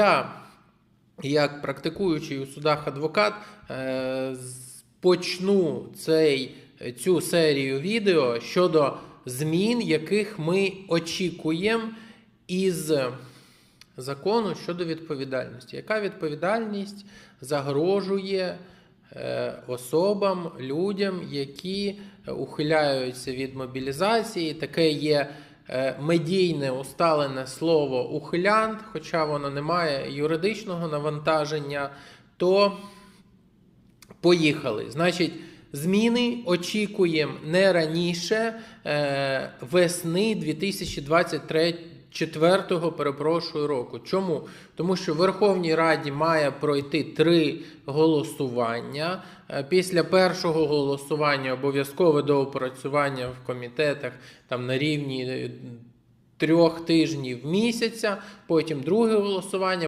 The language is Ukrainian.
Я, як практикуючий у судах адвокат, е, почну цей, цю серію відео щодо змін, яких ми очікуємо із закону щодо відповідальності. Яка відповідальність загрожує е, особам, людям, які ухиляються від мобілізації? Таке є медійне усталене слово ухилянт, хоча воно не має юридичного навантаження, то Поїхали. Значить, зміни очікуємо не раніше е, весни 2023 четвертого, перепрошую року. Чому? Тому що в Верховній Раді має пройти три голосування. Е, Після першого голосування обов'язкове доопрацювання в комітетах там на рівні е, трьох тижнів місяця, потім друге голосування.